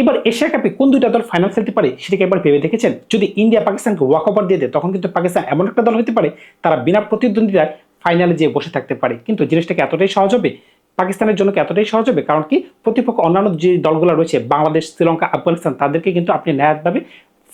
এবার এশিয়া কাপে কোন দুইটা দল ফাইনাল খেলতে পারে সেটাকে একবার ভেবে দেখেছেন? যদি ইন্ডিয়া পাকিস্তানকে ওয়াক ওভার দিয়ে দেয়, তখন কিন্তু পাকিস্তান এমন একটা দল হতে পারে, তারা বিনা প্রতিদ্বন্দ্বিতায় ফাইনালে যেয়ে বসে থাকতে পারে। কিন্তু জিনিসটাকে এতটাই সহজ হবে, পাকিস্তানের জন্য এতটাই সহজ হবে? কারণ কি, প্রতিপক্ষ অন্যান্য যে দলগুলো রয়েছে, বাংলাদেশ, শ্রীলঙ্কা, আফগানিস্তান, তাদেরকে কিন্তু আপনি ন্যায়ভাবে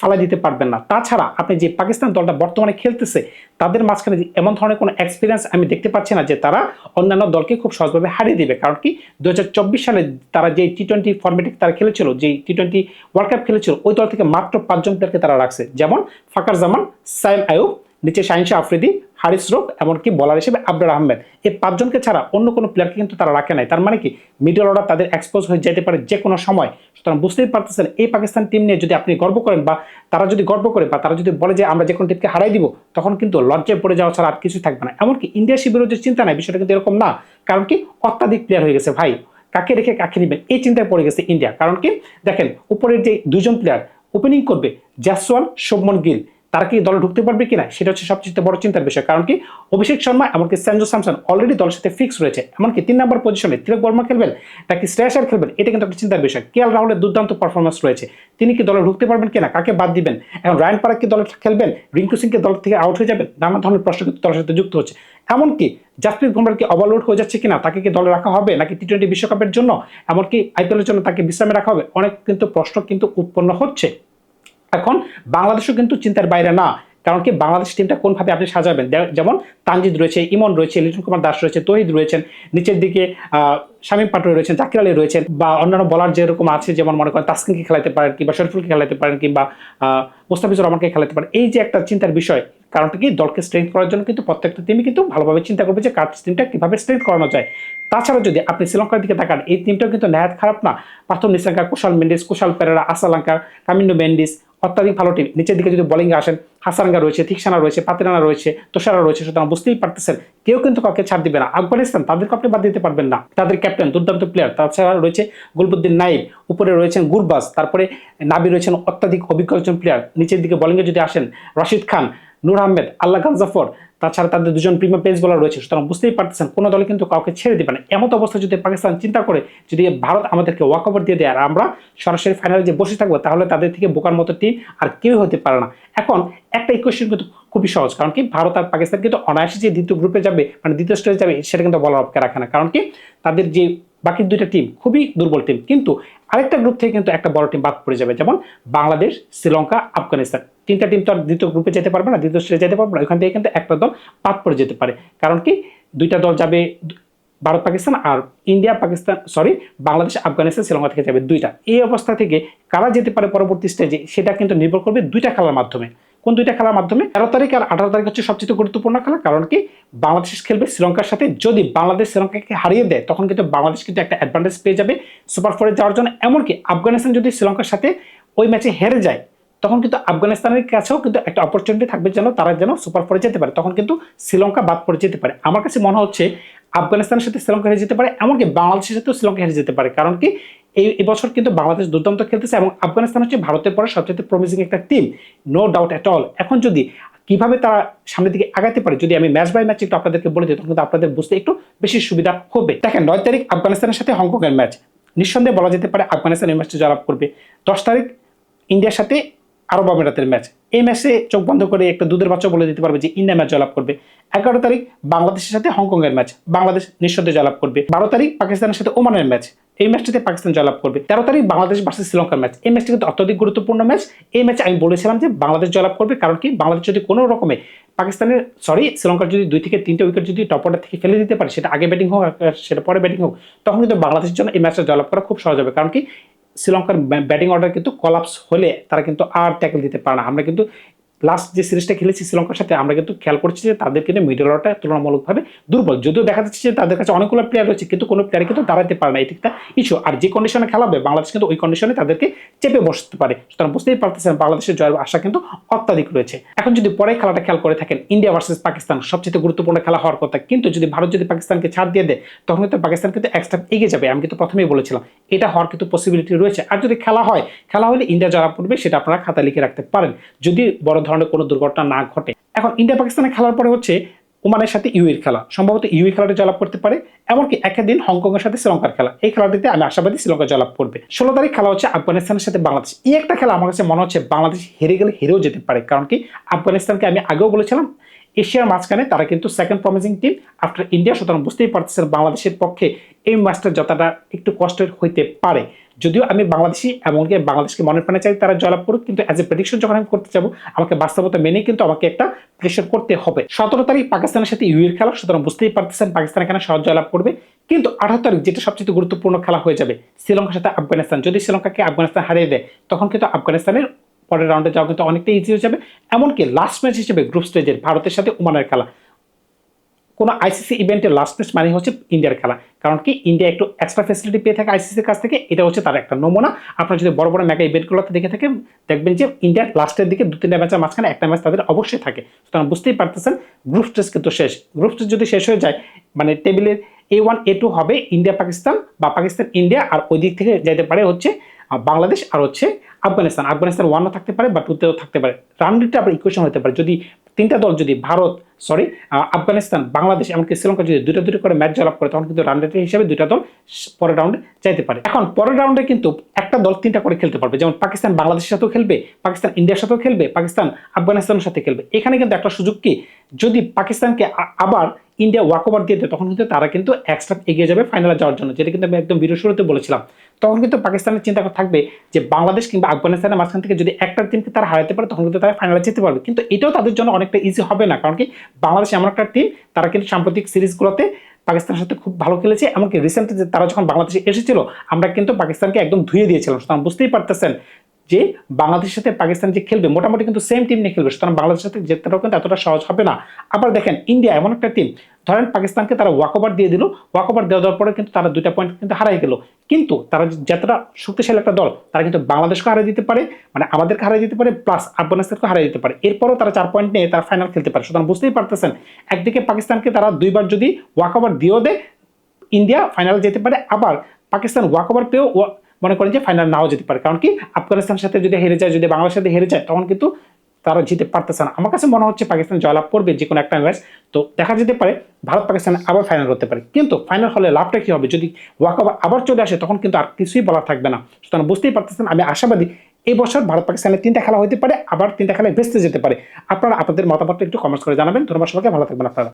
ফালা দিতে পারবেন না। তাছাড়া আপনি যে পাকিস্তান দলটা বর্তমানে খেলতেছে, তাদের মাঝখানে এমন ধরনের কোনো এক্সপিরিয়েন্স আমি দেখতে পাচ্ছি না যে তারা অন্যান্য দলকে খুব সহজভাবে হারিয়ে দেবে। কারণ কি দু হাজার চব্বিশ সালে তারা যে টি টোয়েন্টি ফর্মেটে তারা খেলেছিল যে টি টোয়েন্টি ওয়ার্ল্ড কাপ খেলেছিল, ওই দল থেকে মাত্র পাঁচজন প্লেয়ারকে তারা রাখছে। যেমন ফাকার জামান, সাইম আয়ুব নিচে শাহিনশা আফ্রিদি, হারিস রোক এমনকি বলার হিসেবে আবরার আহমেদ। এই পাঁচজনকে ছাড়া অন্য কোনো প্লেয়ারকে কিন্তু তারা রাখে নাই। তার মানে কি? মিডল অর্ডার তাদের এক্সপোজ হয়ে যেতে পারে যে কোনো সময়। সুতরাং বুঝতেই পারতেছেন, এই পাকিস্তান টিম নিয়ে যদি আপনি গর্ব করেন বা তারা যদি গর্ব করে বা তারা যদি বলে যে আমরা যে কোনো টিমকে হারাই দিব, তখন কিন্তু লজ্জায় পড়ে যাওয়া ছাড়া আর কিছু থাকবে না। এমনকি ইন্ডিয়া শিবিরের যে চিন্তা নাই, বিষয়টা কিন্তু এরকম না। কারণ কি? অত্যাধিক প্লেয়ার হয়ে গেছে ভাই। কাকে রেখে কাকে নেবেন এই চিন্তায় পড়ে গেছে ইন্ডিয়া কারণ কি? দেখেন, উপরের যে দুজন প্লেয়ার ওপেনিং করবে জাসওয়াল শুভমন গিল তারা কি দলে ঢুকতে পারবে কিনা, সেটা হচ্ছে সবচেয়ে বড় চিন্তার বিষয়। কারণ কি, অভিষেক শর্মা এমনকি স্যান্জো স্যামসন অলরেডি দলের সাথে ফিক্স রয়েছে। এমনকি তিন নম্বর পজিশনে তিলক বর্মা খেলবেন, নাকি শ্রেয়াসার খেলবেন, এটা কিন্তু একটা চিন্তার বিষয়। কে রাহুলের দুর্দান্ত পারফরমেন্স রয়েছে? তিনি কি দলে ঢুকতে পারবেন কিনা, কাকে বাদ দিবেন? এখন রায়ন পারাক কি দলে খেলবেন, রিঙ্কু সিংকে দল থেকে আউট হয়ে যাবেন? নানা ধরনের প্রশ্ন কিন্তু দলের সাথে যুক্ত হচ্ছে। এমনকি জাসপ্রীত বুমরাহ কি ওভারলোড হয়ে যাচ্ছে কিনা, তাকে কি দলে রাখা হবে, নাকি টি টোয়েন্টি বিশ্বকাপের জন্য? এমনকি আইপিএলের জন্য তাকে বিশ্রামে রাখা হবে? অনেক কিন্তু প্রশ্ন কিন্তু উৎপন্ন হচ্ছে। এখন বাংলাদেশও কিন্তু চিন্তার বাইরে না। কারণ কি বাংলাদেশ টিমটা কোনভাবে আপনি সাজাবেন? যেমন তানজিদ রয়েছে, ইমন রয়েছে, লিটন কুমার দাস রয়েছে, তহিদ রয়েছেন, নিচের দিকে শামীম পাটোয়ারি রয়েছেন, জাকির আলী রয়েছেন বা অন্যান্য বলার যেরকম আছে, যেমন মনে করেন তাসকিনকে খেলাতে পারেন কিংবা শরীফুলকে খেলাতে পারেন কিংবা মোস্তাফিজুর রহমানকে খেলাতে পারেন। এই যে একটা চিন্তার বিষয়, কারণটা কি দলকে স্ট্রেংথ করার জন্য কিন্তু প্রত্যেকটা টিমই কিন্তু ভালোভাবে চিন্তা করবে যে কার টিমটা কীভাবে স্ট্রেংথ করানো যায়। তাছাড়া যদি আপনি শ্রীলঙ্কার দিকে তাকান, এই টিমটাও কিন্তু নেহাত খারাপ না। পার্থ নিশাঙ্কা কুশাল মেন্ডিস, কুশাল পেরেরা আসালাঙ্কা কামিন্ডো মেন্ডিস অত্যাধিক ভালো টিম নিচের দিকে যদি বোলিংয়ে আসেন, হাসানগা রয়েছে, থিকসানা রয়েছে পাতিরানা রয়েছে, তোষারা রয়েছে, সুতরাং বুঝতেই পারতেছেন, কেউ কিন্তু কাউকে ছাড় দিবে না। আফগানিস্তান তাদেরকে আপনি বাদ দিতে পারবেন না। তাদের ক্যাপ্টেন দুর্দান্ত প্লেয়ার তাছাড়া রয়েছে গুলবুদ্দিন নাইব উপরে রয়েছেন গুরবাস তারপরে নাবি রয়েছেন অত্যাধিক অভিজ্ঞ একজন প্লেয়ার নিচের দিকে বোলিংয়ে যদি আসেন, রশিদ খান নূর আহমেদ, আল্লাহ খান জাফর, তাছাড়া তাদের দুজন প্রিমিয়ার পেস বলার রয়েছে। সুতরাং বুঝতেই পারতেছেন, কোনো দলে কিন্তু কাউকে ছেড়ে দিবে না। এমন অবস্থা যদি পাকিস্তান চিন্তা করে, যদি ভারত আমাদেরকে ওয়াক ওভার দিয়ে দেয় আর আমরা সরাসরি ফাইনালে যে বসে থাকব, তাহলে তাদের থেকে বোকার মতো টিম আর কেউ হতে পারে না। এখন একটা ইকুয়েশন কিন্তু খুবই সহজ, কারণ কি ভারত আর পাকিস্তান কিন্তু অনায়াসে যে দ্বিতীয় গ্রুপে যাবে মানে দ্বিতীয় স্টেজে যাবে, সেটা কিন্তু বলার অপেক্ষা রাখে না। কারণ কি তাদের যে বাকি দুইটা টিম খুবই দুর্বল টিম কিন্তু আরেকটা গ্রুপ থেকে কিন্তু একটা বড় টিম বাদ পড়ে যাবে, যেমন বাংলাদেশ, শ্রীলঙ্কা, আফগানিস্তান। তিনটা টিম তো আর দ্বিতীয় গ্রুপে যেতে পারবে না, দ্বিতীয় স্টেজে যেতে পারবে না, ওইখান থেকে কিন্তু একটা দল বাদ পড়ে যেতে পারে। কারণ কি? দুইটা দল যাবে ভারত, পাকিস্তান আর ইন্ডিয়া, পাকিস্তান সরি বাংলাদেশ, আফগানিস্তান, শ্রীলঙ্কা থেকে যাবে দুইটা। এই অবস্থা থেকে কারা যেতে পারে পরবর্তী স্টেজে সেটা কিন্তু নির্ভর করবে দুইটা খেলার মাধ্যমে। কোন দুইটা খেলার মাধ্যমে? তেরো তারিখ আর আঠারো তারিখ হচ্ছে সবচেয়ে গুরুত্বপূর্ণ খেলা, কারণ কি? বাংলাদেশ খেলবে শ্রীলঙ্কার সাথে। যদি বাংলাদেশ শ্রীলঙ্কাকে হারিয়ে দেয়, তখন কিন্তু বাংলাদেশ কিন্তু একটা অ্যাডভান্টেজ পেয়ে যাবে সুপার ফোরে যাওয়ার জন্য। এমনকি আফগানিস্তান যদি শ্রীলঙ্কার সাথে ওই ম্যাচে হেরে যায় তখন কিন্তু আফগানিস্তানের কাছেও কিন্তু একটা অপরচুনিটি থাকবে যেন তারা যেন সুপার ফোরে যেতে পারে। তখন কিন্তু শ্রীলঙ্কা বাদ পড়ে যেতে পারে। আমার কাছে মনে হচ্ছে আফগানিস্তানের সাথে শ্রীলঙ্কা হেরে যেতে পারে, এমনকি বাংলাদেশের সাথেও শ্রীলঙ্কা হেরে যেতে পারে। কারণ কি এই এবছর কিন্তু বাংলাদেশ দুর্দান্ত খেলতেছে এবং আফগানিস্তান হচ্ছে ভারতের পরে সবচেয়ে প্রমিসিং একটা team no doubt at all এখন যদি কীভাবে তারা সামনের দিকে আগাতে পারে, যদি আমি ম্যাচ বাই ম্যাচ একটু আপনাদেরকে বলে দিই, তখন কিন্তু আপনাদের বুঝতে একটু বেশি সুবিধা হবে। দেখেন, নয় তারিখ আফগানিস্তানের সাথে হংকংয়ের ম্যাচ নিঃসন্দেহে বলা যেতে পারে আফগানিস্তান এই ম্যাচটা জয়লাভ করবে। দশ তারিখ ইন্ডিয়ার সাথে আরব আমিরাতের ম্যাচ এই ম্যাচে চোখ বন্ধ করে একটা দুধের বাচ্চা বলে দিতে পারবে যে ইন্ডিয়া ম্যাচ জয়লাভ করবে। এগারো তারিখ বাংলাদেশের সাথে হংকংয়ের ম্যাচ বাংলাদেশ নিঃসন্দেহে জয়লাভ করবে। বারো তারিখ পাকিস্তানের সাথে ওমানের ম্যাচ এই ম্যাচটিতে পাকিস্তান জয়লাভ করবে। তেরো তারিখ বাংলাদেশ ভার্সেস শ্রীলঙ্কার ম্যাচ এই ম্যাচটি কিন্তু অত্যধিক গুরুত্বপূর্ণ ম্যাচ এই ম্যাচে আমি বলেছিলাম যে বাংলাদেশ জয়লাভ করবে কারণ কি? বাংলাদেশ যদি কোনো রকমে পাকিস্তানের সরি শ্রীলঙ্কার যদি দুই থেকে তিনটে উইকেট যদি টপ অর্ডার থেকে ফেলে দিতে পারে, সেটা আগে ব্যাটিং হোক সেটা পরে ব্যাটিং হোক, তখন কিন্তু বাংলাদেশের জন্য এই ম্যাচটা জয়লাভ করা খুব সহজ হবে। কারণ কি? শ্রীলঙ্কার ব্যাটিং অর্ডার কিন্তু কলাপস হলে তারা কিন্তু আর ট্যাকল দিতে পারে না। আমরা কিন্তু লাস্ট যে সিরিজটা খেলেছি শ্রীলঙ্কার সাথে, আমরা কিন্তু খেয়াল করছি যে তাদের কিন্তু মিডল অর্ডারটা তুলনামূলকভাবে দুর্বল। যদিও দেখা যাচ্ছে যে তাদের কাছে অনেকগুলো প্লেয়ার রয়েছে, কিন্তু কোনো প্লেয়ার কিন্তু দাঁড়াতে পারে না। এই দিকটা ইস্যু আর যে কন্ডিশনে খেলাবে বাংলাদেশ কিন্তু ওই কন্ডিশনে তাদেরকে চেপে বসতে পারে। সুতরাং বুঝতেই পারতেছেন, বাংলাদেশের জয়ের আশা কিন্তু অত্যাধিক রয়েছে। এখন যদি পরে খেলাটা খেয়াল করে থাকেন, ইন্ডিয়া ভার্সেস পাকিস্তান, সবচেয়ে গুরুত্বপূর্ণ খেলা হওয়ার কথা। কিন্তু যদি ভারত যদি পাকিস্তানকে ছাড় দিয়ে দেয়, তখন কিন্তু পাকিস্তান কিন্তু এক স্টেপ এগিয়ে যাবে। আমি কিন্তু প্রথমেই বলেছিলাম, এটা হওয়ার কিন্তু পসিবিলিটি রয়েছে। আর যদি খেলা হয়, খেলা হলে ইন্ডিয়া যারা পড়বে, সেটা আপনারা খাতা লিখে রাখতে পারেন। যদি বড় ধরনের কোনো দুর্ঘটনা না ঘটে। এখন ইন্ডিয়া পাকিস্তানে খেলার পরে হচ্ছে ওমানের সাথে ইউএর খেলা। সম্ভবত ইউএ খেলাটা জয়লাভ করতে পারে, এমনকি একই দিন হংকংয়ের সাথে শ্রীলঙ্কার খেলা। এই খেলাটিতে আমি আশাবাদী শ্রীলঙ্কা জয়লাভ করবে। ষোলো তারিখ খেলা হচ্ছে আফগানিস্তানের সাথে বাংলাদেশ। এই একটা খেলা আমার কাছে মনে হচ্ছে বাংলাদেশ হেরে গেলে হেরেও যেতে পারে। কারণ কি? আফগানিস্তানকে আমি আগেও বলেছিলাম, এশিয়ার মাঝখানে তারা কিন্তু second promising team after India সুতরাং বুঝতেই পারতেছেন বাংলাদেশের পক্ষে এই ম্যাচটা যতটা একটু কষ্টের হইতে পারে। যদিও আমি বাংলাদেশি, এমনকি বাংলাদেশকে মনে প্রাণে চাই তারা জয়লাভ করুক, কিন্তু অ্যাজ এ প্রেডিকশন যখন আমি করতে যাব, আমাকে বাস্তবতা মেনে কিন্তু আমাকে একটা প্রেশার করতে হবে। সতেরো তারিখ পাকিস্তানের সাথে ইউএর খেলা, সুতরাং বুঝতেই পারতেছেন পাকিস্তান এখানে সহজ জয়লাভ করবে। কিন্তু আঠারো তারিখ যেটা সবচেয়ে গুরুত্বপূর্ণ খেলা হয়ে যাবে, শ্রীলঙ্কার সাথে আফগানিস্তান। যদি শ্রীলঙ্কাকে আফগানিস্তান হারিয়ে দেয়, তখন কিন্তু আফগানিস্তানের পরের রাউন্ডে যাওয়া কিন্তু অনেকটা ইজি হয়ে যাবে। এমনকি লাস্ট ম্যাচ হিসেবে গ্রুপ স্টেজের ভারতের সাথে ওমানের খেলা। কোনো আইসিসি ইভেন্টের লাস্ট ম্যাচ মানে হচ্ছে ইন্ডিয়ার খেলা। কারণ কি ইন্ডিয়া একটু এক্সট্রা ফেসিলিটি পেয়ে থাকে আইসিসির কাছ থেকে, এটা হচ্ছে তার একটা নমুনা। আপনারা যদি বড় বড় মেগা ইভেন্টগুলোতে দেখে থাকেন, দেখবেন যে ইন্ডিয়ার লাস্টের দিকে দু তিনটা ম্যাচের মাঝখানে একটা ম্যাচ তাদের অবশ্যই থাকে। সুতরাং বুঝতেই পারতেছেন গ্রুপ স্টেজ কিন্তু শেষ। গ্রুপ স্টেজ যদি শেষ হয়ে যায় মানে টেবিলের এ ওয়ান এ টু হবে ইন্ডিয়া পাকিস্তান বা পাকিস্তান ইন্ডিয়া আর ওই দিক থেকে যেতে পারে হচ্ছে বাংলাদেশ আর হচ্ছে আফগানিস্তান। আফগানিস্তান ওয়ানও থাকতে পারে বা টুতেও থাকতে পারে। রান রেটটা আবার ইকুয়েশন হতে পারে। যদি তিনটা দল, যদি ভারত সরি আফগানিস্তান, বাংলাদেশ এমনকি শ্রীলঙ্কা যদি দুটো দুটো করে ম্যাচ জয়লাভ করে, তখন কিন্তু রান রেটের হিসাবে দুইটা দল পরের রাউন্ডে যাইতে পারে। এখন পরের রাউন্ডে কিন্তু একটা দল তিনটা করে খেলতে পারবে। যেমন পাকিস্তান বাংলাদেশের সাথেও খেলবে, পাকিস্তান ইন্ডিয়ার সাথেও খেলবে, পাকিস্তান আফগানিস্তানের সাথে খেলবে। এখানে কিন্তু একটা সুযোগ কি? যদি পাকিস্তানকে আবার ইন্ডিয়া ওয়াক ওভার দিয়ে তখন কিন্তু তারা কিন্তু এক্সট্রা এগিয়ে যাবে ফাইনালে যাওয়ার জন্য, যেটা কিন্তু আমি একদম ভিডিও শুরুতে বলেছিলাম। তখন কিন্তু পাকিস্তানের চিন্তা থাকবে যে বাংলাদেশ কিংবা আফগানিস্তানের মাঝখান থেকে যদি একটা টিমকে তারা হারাতে পারে, তখন কিন্তু তারা ফাইনালে যেতে পারবে। কিন্তু এটাও তাদের জন্য অনেকটা ইজি হবে না, কারণ কি বাংলাদেশ এমন একটা টিম তারা কিন্তু সাম্প্রতিক সিরিজগুলোতে পাকিস্তানের সাথে খুব ভালো খেলেছে। এমনকি রিসেন্টলি তারা যখন বাংলাদেশে এসেছিল, আমরা কিন্তু পাকিস্তানকে একদম ধুয়ে দিয়েছিলাম। সুতরাং বুঝতেই পারতেছেন যে বাংলাদেশের সাথে পাকিস্তান যে খেলবে, মোটামুটি কিন্তু সেম টিম নিয়ে খেলবে, সুতরাং বাংলাদেশের সাথে জেতাটাও কিন্তু এতটা সহজ হবে না। আবার দেখেন ইন্ডিয়া এমন একটা টিম ধরেন পাকিস্তানকে তারা ওয়াক ওভার দিয়ে দিল ওয়াক ওভার দেওয়া দেওয়ার পরে কিন্তু তারা দুইটা পয়েন্ট কিন্তু হারাই গেল। কিন্তু তারা যতটা শক্তিশালী একটা দল, তারা কিন্তু বাংলাদেশকে হারিয়ে দিতে পারে মানে আমাদেরকে হারিয়ে দিতে পারে প্লাস আফগানিস্তানকে হারিয়ে দিতে পারে। এরপরও তারা চার পয়েন্ট নিয়ে তারা ফাইনাল খেলতে পারে। সুতরাং বুঝতেই পারতেছেন, একদিকে পাকিস্তানকে তারা দুইবার যদি ওয়াক ওভার দিয়েও দেয় ইন্ডিয়া ফাইনালে যেতে পারে। আবার পাকিস্তান ওয়াক ওভার পেয়েও মনে করেন যে ফাইনাল নাও যেতে পারে। কারণ কি? আফগানিস্তানের সাথে যদি হেরে যায়, যদি বাংলাদেশের সাথে হেরে যায়, তখন কিন্তু তারা জিতে পারতেছে না। আমার কাছে মনে হচ্ছে পাকিস্তান জয়লাভ করবে যে কোনো একটা ম্যাচ তো দেখা যেতে পারে, ভারত পাকিস্তান আবার ফাইনাল হতে পারে। কিন্তু ফাইনাল হলে লাভটা কি হবে? যদি ওয়াকওভার আবার চলে আসে, তখন কিন্তু আর কিছুই বলা থাকবে না। সুতরাং বুঝতেই পারতেছেন, আমি আশাবাদী এই বছর ভারত পাকিস্তানের তিনটা খেলা হতে পারে, আবার তিনটা খেলায় ভেস্তে যেতে পারে। আপনারা আপনাদের মতামতটা একটু কমেন্টস করে জানাবেন। ধন্যবাদ সবাইকে, ভালো থাকবেন আপনারা।